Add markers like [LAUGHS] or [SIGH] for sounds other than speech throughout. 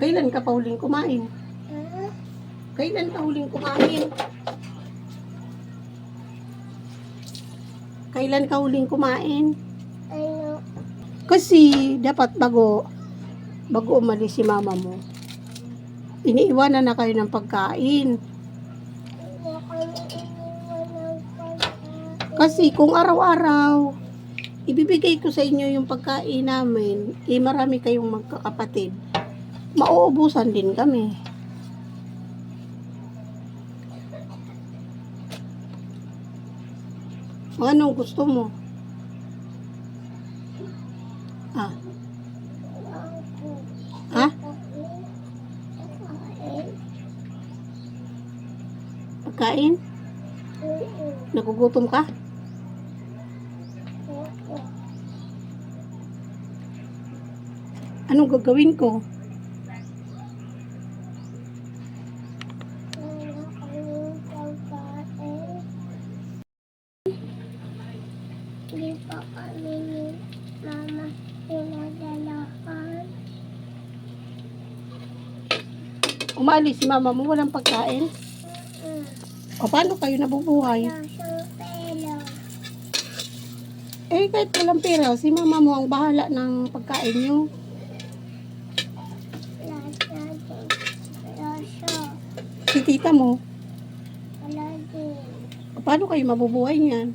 Kailan ka pa huling kumain? Ah, Kailan ka huling kumain? Kailan ka huling kumain? ano, Kasi dapat bago bago umalis si mama mo. Iniiwanan na kayo ng pagkain. Kasi kung araw-araw ibibigay ko sa inyo yung pagkain namin, eh marami kayong magkakapatid. Mauubusan din kami. Anong gusto mo? Ah, ha? Pagkain? Nagugutom ka? Anong gagawin ko? Hindi pa kami ni Mama pinadalahan. Umalis si mama mo, walang pagkain? Mm. O paano kayo nabubuhay? Eh, kahit walang pera, si mama mo ang bahala ng pagkain nyo. Si tita mo, o paano kayo mabubuhay niyan?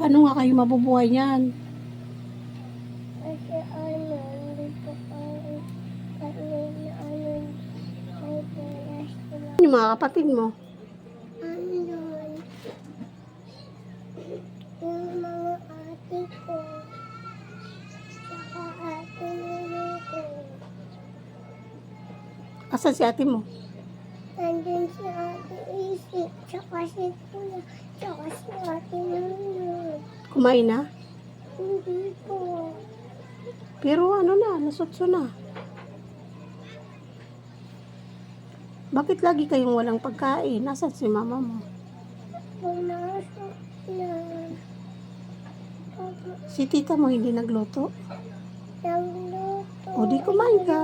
Paano nga kayo mabubuhay niyan? Yung mga kapatid mo, Andun. Yung mga ate ko. Saka ate nila ko. asan si ate mo? Nandun si ate Isip. Saka si Kuya. Saka si ate Nunod. Kumain na? Hindi po. Pero ano na, nasutso na. Bakit lagi kayong walang pagkain? Nasaan si mama mo? Si tita mo hindi nagluto? nagluto. O, di kumain ka.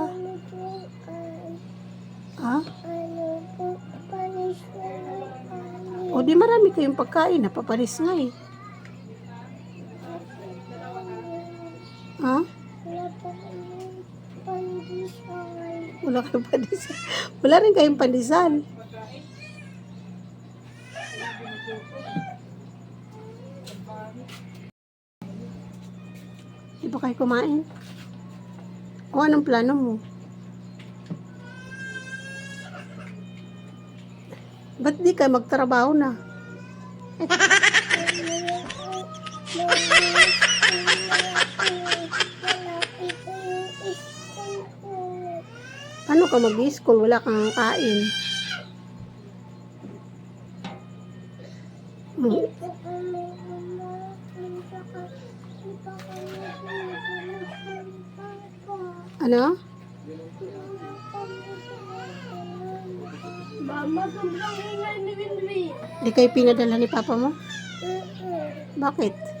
Ha? O di marami kayong pagkain, napapalis nga eh. Ha? Wala Wala kayong pandesal. Wala rin kayong pandesal. Di ba kayo kumain? O anong plano mo? Ba't di ka magtrabaho na? [LAUGHS] Malapit ko yung school ko. Paano ka mag-school? Wala kang kain. Hmm. Ano? Mama, sobrang ingay ni Winry. Di kayo pinadala ni papa mo? Bakit?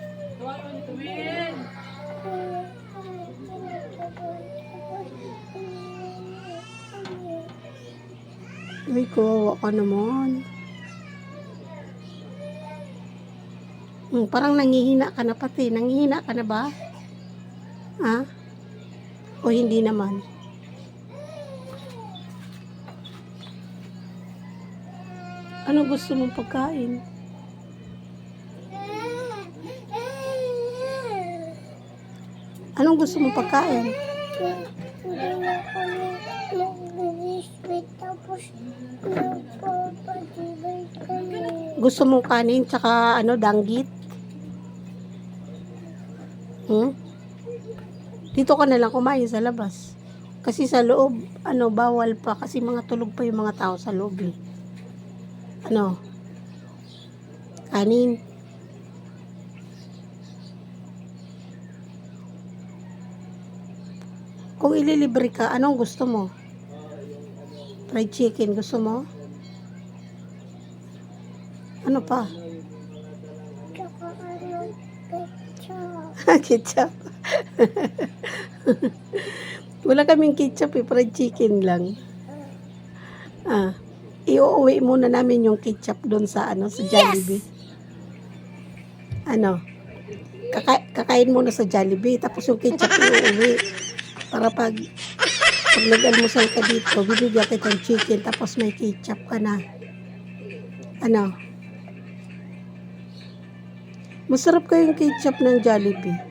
Uy, kawawa ka naman. Hmm, parang nangihina ka na pati. Nangihina ka na ba? Ha? O hindi naman? Ano gusto mong pagkain? Anong gusto mong pagkain? Hindi na kami nag-biscuit tapos nagpapatibay kami. Gusto mong kanin tsaka ano, danggit? Hmm? Dito ka na lang kumain sa labas. Kasi sa loob, ano, bawal pa kasi mga tulog pa yung mga tao sa loob eh. Ano? Kanin. Kung ililibre ka, anong gusto mo? Fried chicken, gusto mo? Ano pa? [LAUGHS] Ketchup. ketchup. [LAUGHS] Wala kaming ketchup eh, fried chicken lang. Ah, iuuwi muna namin yung ketchup doon sa ano sa Jollibee. Ano? Kaka- kakain muna sa Jollibee tapos yung ketchup [LAUGHS] iuuwi. Para pag pag nag-almusal ka dito, bibigyan kita ng chicken tapos may ketchup ka na. Ano? Masarap kayong ketchup ng Jollibee.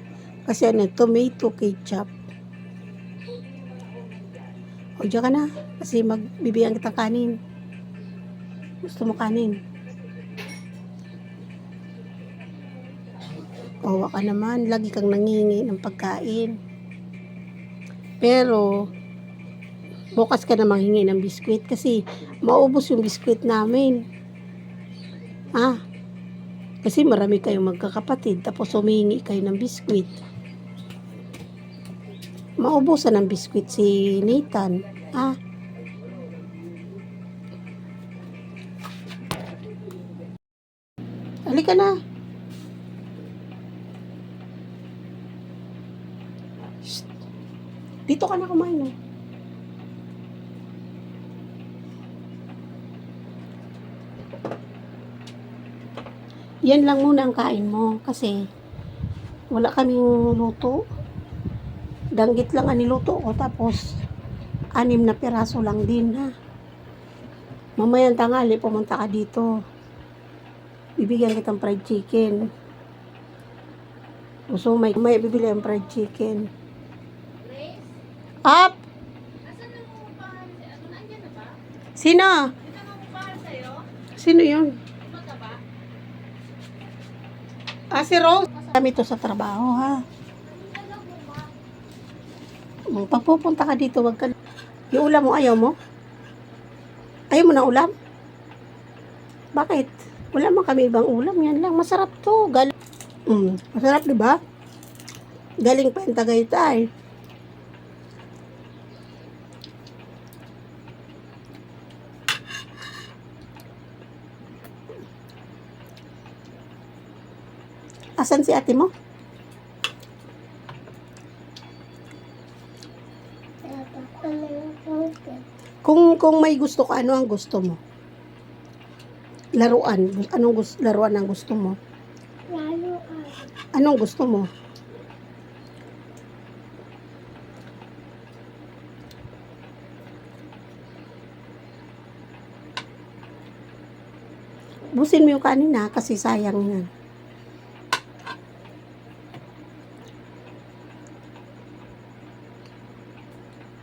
Kasi ano, tomato ketchup. O, diyan ka na. Kasi magbibigyan kita kanin. Gusto mo kanin? Kawa ka naman. Lagi kang nangingi ng pagkain. Pero, bukas ka na manghingi ng biskwit kasi maubos yung biskwit namin. Ah, kasi marami kayong magkakapatid tapos humingi kayo ng biskwit. Maubusan ng biskwit si Nathan. Ah. Halika na. Shh. Dito ka na kumain. Oh. Yan lang muna ang kain mo kasi wala kaming luto. Danggit lang ang niluto ko tapos anim na piraso lang din ha. Mamayang tangali pumunta ka dito. Bibigyan kitang fried chicken. Mo may, may bibili ang fried chicken. Up! Sino? Sino yun? Ah, si Rose. Kami to sa trabaho, ha? Mm, Pag pupunta ka dito, wag ka... Yung ulam mo, ayaw mo? Ayaw mo na ulam? Bakit? Wala man kami ibang ulam. Yan lang. Masarap to. Galing. Mm, masarap, di ba? Galing pa yung Tagaytay. Asan si ate mo? Kung kung may gusto ka, ano ang gusto mo? Laruan. Anong gusto, laruan ang gusto mo? Lalo ah. Anong gusto mo? Busin mo yung kanin ha, kasi sayang yan.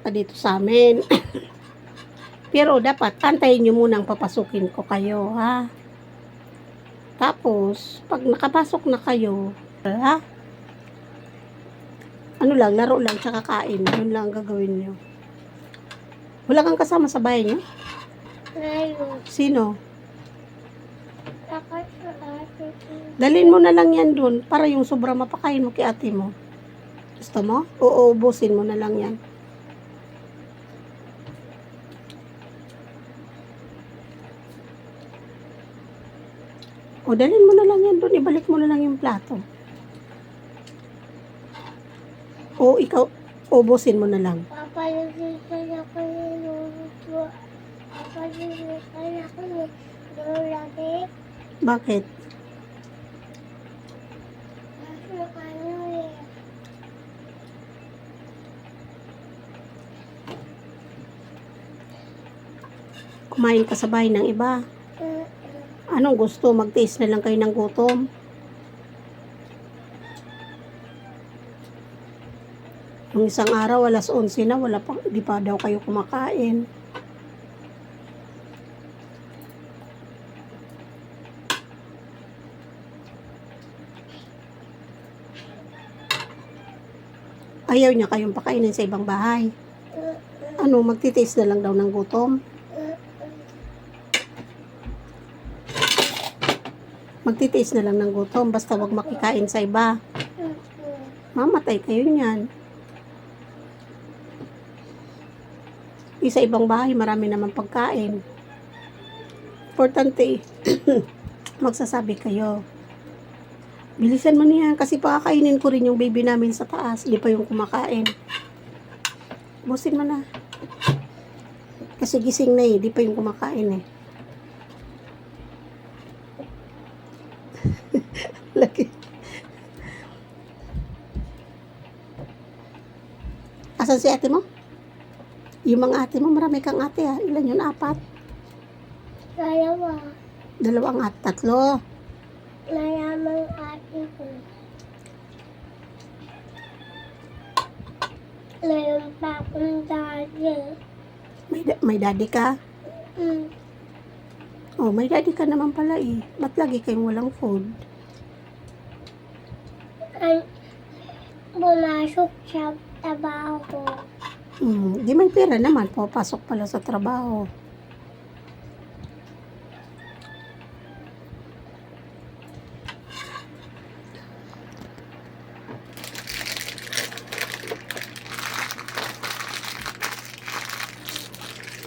Pa dito sa amin. [COUGHS] Pero dapat antayin nyo munang papasukin ko kayo ha. Tapos, pag nakapasok na kayo, ha? Ano lang, laro lang, tsaka kain. Yun lang ang gagawin nyo. Wala kang kasama sa bahay nyo? Lalo. Sino? Dalhin mo na lang yan dun para yung sobra mapakain mo kay ate mo. Gusto mo? Oo, ubusin mo na lang yan. O, dalhin mo na lang yan dun. Ibalik mo na lang yung plato. O, ikaw, ubusin mo na lang. Papalagyan ako ng luluto. Papalagyan ako ng lulagi. Bakit? Kumain ka sa bahay ng iba. Anong gusto? Magtiis na lang kayo ng gutom. Nung isang araw, alas 11 na, wala pa, di pa daw kayo kumakain. Ayaw niya kayong pakainin sa ibang bahay. Ano, magtitiis na lang daw ng gutom. Magtitiis na lang ng gutom, basta wag makikain sa iba. Mamatay kayo niyan. Di sa ibang bahay, marami naman pagkain. Importante, [CLEARS THROAT] magsasabi kayo. Bilisan mo niya kasi pakakainin ko rin yung baby namin sa taas. Di pa yung kumakain. Busin mo na. Kasi gising na eh. Di pa yung kumakain eh. Laki. Asan si ate mo? Yung mga ate mo, marami kang ate ha. Ilan yun? Apat? Dalawa. Dalawang at tatlo. Maramang ate ko. Mayroon pa akong daddy. May, da- may daddy ka? Mm. Oh, may daddy ka naman pala eh. Ba't lagi kayong walang food? Ay, pumasok sa trabaho. Hmm, di may pera naman. Papasok pala sa trabaho.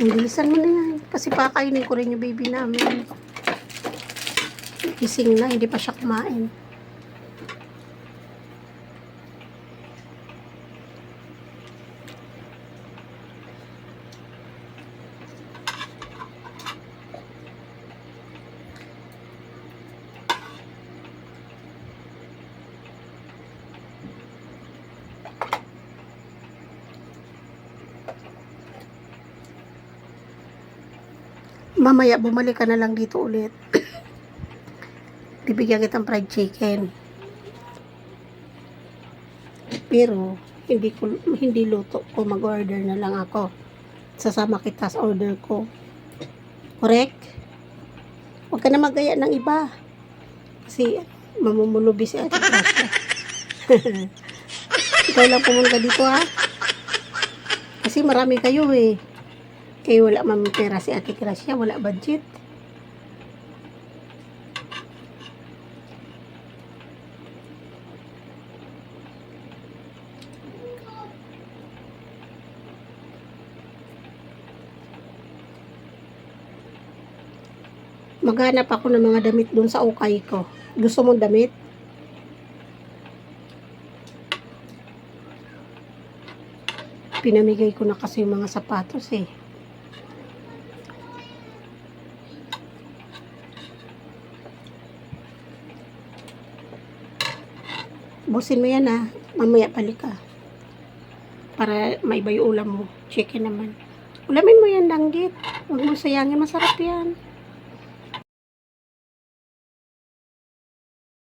Ang bilisan mo na yan. Kasi pakainin ko rin yung baby namin. Gising na, hindi pa siya kumain. Mamaya, bumalik ka na lang dito ulit. [COUGHS] Bibigyan kitang fried chicken. Pero, hindi ko hindi luto ko mag-order na lang ako. Sasama kita sa order ko. Correct? Huwag ka na magaya ng iba. Kasi, mamumulubi si Ate Tasha. [LAUGHS] Ikaw lang pumunta dito ha. Kasi marami kayo eh. Eh, wala man pera si Ate Gracia, wala budget. Maghanap ako ng mga damit doon sa ukay ko. Gusto mong damit? Pinamigay ko na kasi yung mga sapatos eh. Busin mo yan ah. Mamaya balik ka. Para may yung ulam mo. Chicken naman. Ulamin mo yan, danggit. Huwag mo sayangin. Masarap yan.